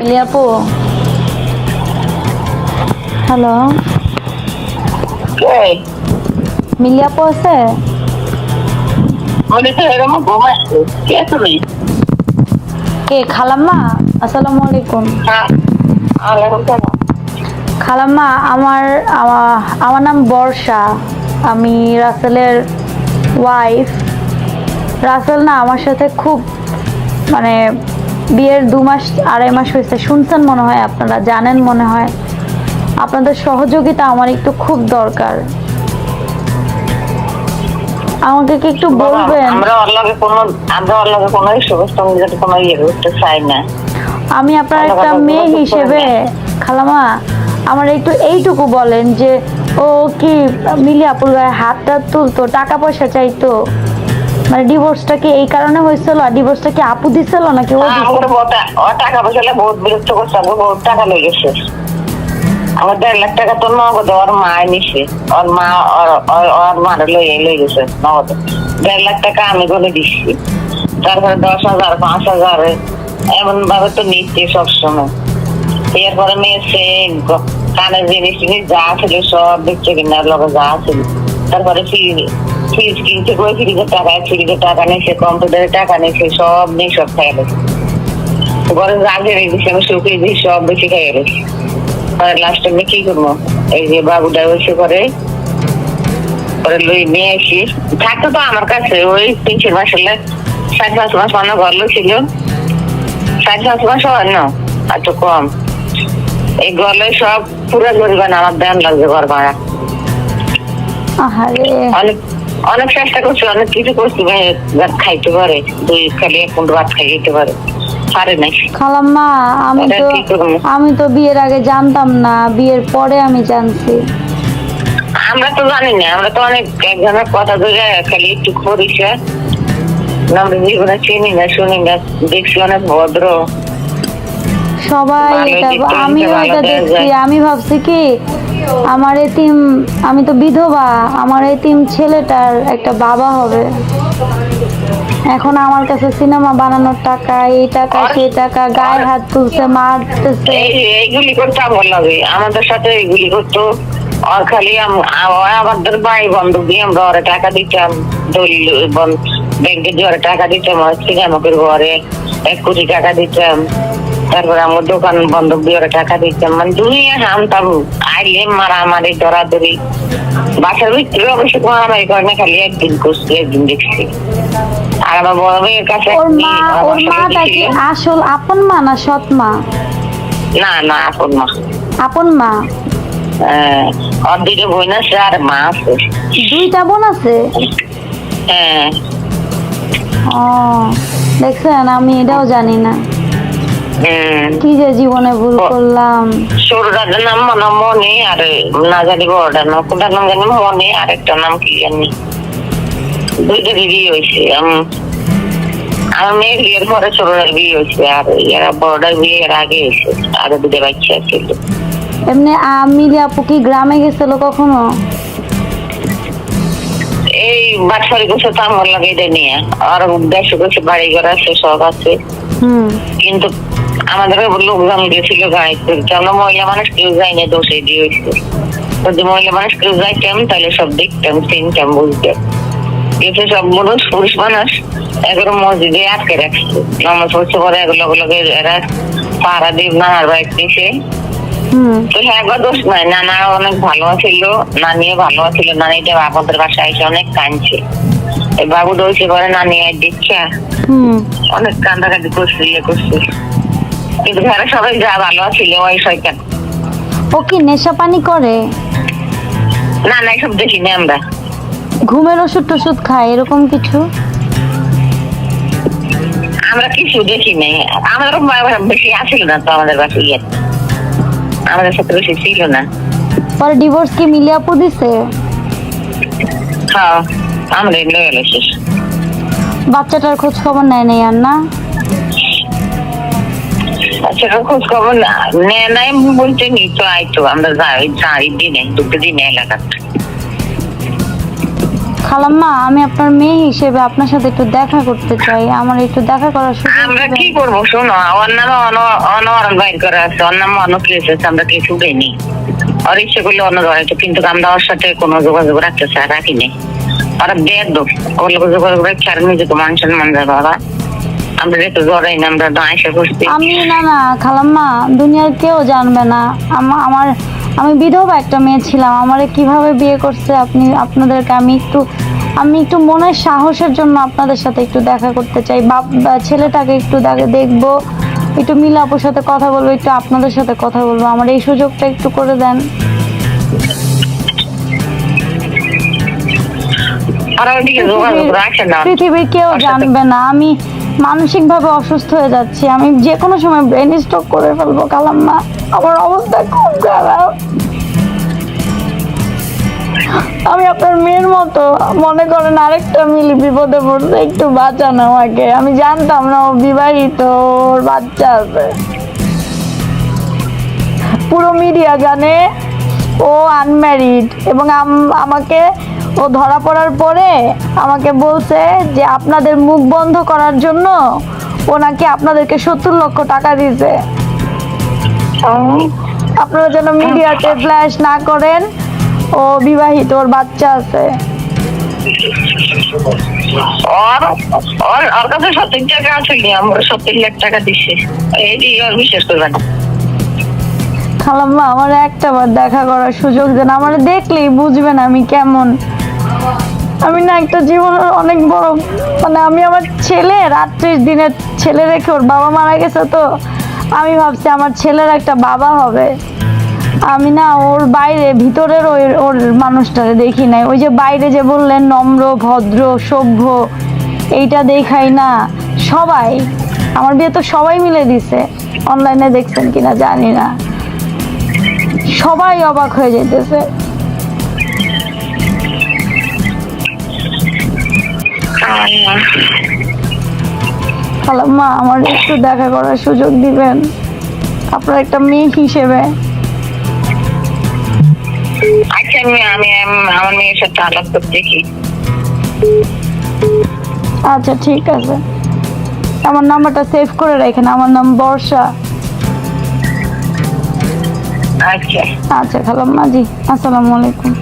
মিলি আপু? হ্যালো এই, মিলি আপু আছে? কে খালাম্মা? আসসালামু আলাইকুম। হ্যাঁ। খালাম্মা আমার আমার নাম বর্ষা। আমি রাসেলের ওয়াইফ রাসেল না আমার সাথে খুব মানে বিয়ের দু মাস আড়াই মাস হয়েছে। শুনছেন মনে হয় আপনারা জানেন মনে হয়। আপনাদের সহযোগিতা আমার একটু খুব দরকার। আমাকে কি একটু বলবেন? আমরা ওর কোনো আমরা ওর কোনো সমস্যা যাতে কোনো ইয়ে করতে চাই না। আমি আপনার একটা মেয়ে হিসেবে খালামা আমার একটু এইটুকু বলেন যে ও কি মিলি আপুর গায়ে হাতটা তুলতো টাকা পয়সা চাইতো? মানে ডিভোর্সটা কি এই কারণে হয়েছিল? আর ডিভোর্সটা কি আপু দিছিল নাকি ও দিছিল? টাকা পয়সা বহুত বিরক্ত করছে বহুত টাকা লেগেছে আমার দেড় লাখ টাকা তো নগদ ওর মা নিছে। ওর মা ওর- মারে লইয়ে লই গেছে নগদ। দেড় লাখ টাকা আমি বলে দিচ্ছি তারপরে দশ হাজার পাঁচ হাজার। এমন ভাবে তো নিচ্ছে সবসময়। এরপরে মেয়ে সে কানের জিনিস যা ছিল সব বেচে কিনার লগে যা ছিল। তারপরে ফ্রিজ ফ্রিজ কিনছে কই ফ্রিজের টাকা ফ্রিজের টাকা নিয়েছে কম্পিউটারের টাকা নিয়েছে সব নিয়ে সব খেয়ে গেছে ঘরে যা ঘেরে দিচ্ছে আমি শুকিয়ে দিই সব বেশি খেয়ে গেছি পরে লাস্টে আমি কি করব? এই যে বাবুটা বসে করে পরে লই নিয়ে আসি। থাকতো তো আমার কাছে ওই তিন চার মাস হলে সাত পাঁচ মাস মানে ঘর ছিল। সাত পাঁচ মাস হয় না একটু কম। এই গলে সব পুরো গরিবান আমার দেন লাগবে ঘর ভাড়া। অনেক অনেক চেষ্টা করছি অনেক কিছু করছি ভাত খাইতে পারে দুই খালি এক ভাত খাই যেতে পারে খালাম্মা আমি তো আমি তো বিয়ের আগে জানতাম না বিয়ের পরে আমি জানছি। আমরা তো জানি না আমরা তো অনেক একজনের কথা ধরে খালি একটু করিছে আমরা জীবনে চিনি না শুনি না দেখছি অনেক ভদ্র। সবাই আমিও এটা দেখছি আমি ভাবছি কি আমার এতিম আমি তো বিধবা আমার এতিম ছেলেটার একটা বাবা হবে। এখন আমার কাছে সিনেমা বানানোর টাকা এই টাকা সেই টাকা গায়ে হাত তুলছে মারতেছে। এইগুলি করতে আমার লাগে। আমাদের সাথে এইগুলি করতো। আর খালি আমাদের ভাই বন্ধু দিয়ে আমরা ওরা টাকা দিতাম। দলিল ব্যাংকে দিয়ে ওরা টাকা দিতাম সিনেমা করে ঘরে এক কোটি টাকা দিতাম। তারপরে আমার দোকান বন্ধক দিয়ে ওরা টাকা দিতাম মানে দুনিয়া হামতাম আইলে মারামারি দরাদরি। বাসার ভিতরে অবশ্য মারামারি করে না খালি একদিন করছি একদিন দেখছি। আর আমার বড় মেয়ের কাছে ওর মা ওর সাথে মাটা আসল আপন মা না সৎ মা? না না আপন মা। আপন মা? হ্যাঁ, ওর দুটো বোন আছে আর মা আছে। দুইটা বোন আছে? হ্যাঁ। ও দেখছেন আমি এটাও জানি না। হুম। কি যে জীবনে ভুল করলাম। নাম মনে হয় মনি আর না জানি বড়টার নাম কোনটার নাম জানি মনি আর একটা নাম কি জানি। দুইটা দিদি হয়েছে আমার মেয়ের বিয়ের পরে বিয়ে হয়েছে আর এরা বড়টার বিয়ে এর আগে হয়েছে আরও দুটো বাচ্চা ছিল। এমনি আপু কি গ্রামে গেছিল কখনো? এই বাচ্চারি করছে তো আমার লাগে নিয়ে আর দেশে বাড়ি ঘর আছে সব আছে। হুম। কিন্তু আমাদের লোকজন গেছিল গাইতে আমরা মহিলা মানুষ কেউ যাই না দোষে দিয়ে যদি মহিলা মানুষ কেউ যাইতাম তাহলে সব দেখতাম চিনতাম বুঝতাম। কিন্তু সব মানুষ পুরুষ মানুষ এগুলো মসজিদে আটকে রাখছে। নামাজ পড়ছে পরে এগুলো গুলোকে এরা পাহারা দিয়ে বাইক হুম। তো হ্যাঁ দোষ নাই। নানা অনেক ভালো ছিল নানিও ভালো ছিল নানিটা আমাদের বাসায় এসে অনেক কাঁদছে। বাবু দোষে পরে নানি আর দিচ্ছে হুম। অনেক কান্দাকাটি করছে ইয়ে করছে। কিন্তু ঘরে সবাই যা ভালো ছিল ওই শয়তান। ও কি নেশা পানি করে? না না এসব দেখিনি আমরা। ঘুমের ওষুধ টষুধ খায় এরকম কিছু? আমরা কিছু দেখি নাই। বেশি আসিল না তো আমাদের বাসায় ইয়ে আমাদের সাথে বেশি ছিল না। পরে ডিভোর্স কি মিলি আপু দিছে? হ্যাঁ আমরা বাচ্চাটার খোঁজ খবর নেয় নাই আর না? আচ্ছা খোঁজ খবর না নেয় নাই বলতে নিতো আইতো আমরা যাই যাই দিনে দুটো দিনে এলাকাতে খালাম্মা আমি আপনার মেয়ে হিসেবে আপনার সাথে একটু দেখা করতে চাই। আমার একটু দেখা করার সুযোগ আমরা কি করব শোনো ওর নামে বাইর করা আছে ওর নামে অন্য কেস আছে আমরা কিছু দেয়নি ওর ইচ্ছে করলে অন্য ধরে কিন্তু আমরা ওর সাথে কোনো যোগাযোগ রাখতে চাই রাখিনি। ওরা বেদ ওর যোগাযোগ রাখছে আর নিজেকে মান সম্মান যাবে ওরা। আমরা যেহেতু জড়াই না আমরা তো আয়সা করছি আমি না না খালাম্মা দুনিয়ার কেউ জানবে না। আমার আমি বিধবা একটা মেয়ে ছিলাম আমারে কীভাবে বিয়ে করছে আপনি আপনাদেরকে আমি একটু আমি একটু মনের সাহসের জন্য আপনাদের সাথে একটু দেখা করতে চাই। বাপ বা ছেলেটাকে একটু দেখে দেখব একটু মিলাপুর সাথে কথা বলব একটু আপনাদের সাথে কথা বলব। আমার এই সুযোগটা একটু করে দেন। পৃথিবীর কেউ জানবে না। আমি মানসিক ভাবে অসুস্থ হয়ে যাচ্ছি। আমি যে কোনো সময় ব্রেন স্ট্রোক করে ফেলব, কালাম্মা। আমার অবস্থা খুব খারাপ। আমি আপনার মেয়ের মতো। মনে করেন আরেকটা মিলি বিপদে পড়ছে একটু বাঁচান আমাকে। আমি জানতাম না ও বিবাহিত, ওর বাচ্চা আছে। পুরো মিডিয়া জানে ও আনম্যারিড এবং আম- আমাকে ও ধরা পড়ার পরে আমাকে বলছে যে আপনাদের মুখ বন্ধ করার জন্য ও নাকি আপনাদেরকে সত্তর লক্ষ টাকা দিয়েছে। আপনারা যেন মিডিয়াতে ফ্ল্যাশ না করেন ও বিবাহিত ওর বাচ্চা আছে। ওর ওর ওর কাছে সত্তর টাকা আছে কি? আমরা সত্তর লাখ টাকা দিচ্ছি। এইটি ওর বিশ্বাস করবে না। খালাম্মা আমার একটা বার দেখা করার সুযোগ দেন। আমার দেখলেই বুঝবেন আমি কেমন। আমি না একটা জীবনের অনেক বড় মানে আমি আমার ছেলে, রাত্রির দিনের ছেলে রেখে ওর বাবা মারা গেছে তো, আমি ভাবছি আমার ছেলের একটা বাবা হবে। আমি না ওর বাইরে, ভিতরের ওই ওর মানুষটারে দেখি নাই। ওই যে বাইরে যে বললেন, নম্র, ভদ্র, সভ্য, এইটা দেখাই না। সবাই, আমার বিয়ে তো সবাই মিলে দিছে। অনলাইনে দেখছেন কিনা জানি না। সবাই অবাক হয়ে যেতেছে খালাম্মা আমার একটু দেখা করার সুযোগ দিবেন। আপনার একটা মেয়ে হিসেবে। আচ্ছা আমি আমি আমি- আমার মেয়ের সাথে আলাপ করতে আচ্ছা ঠিক আছে। আমার নাম্বারটা সেভ করে রাখেন আমার নাম বর্ষা। আচ্ছা। আচ্ছা খালাম্মা জি আসসালামু আলাইকুম।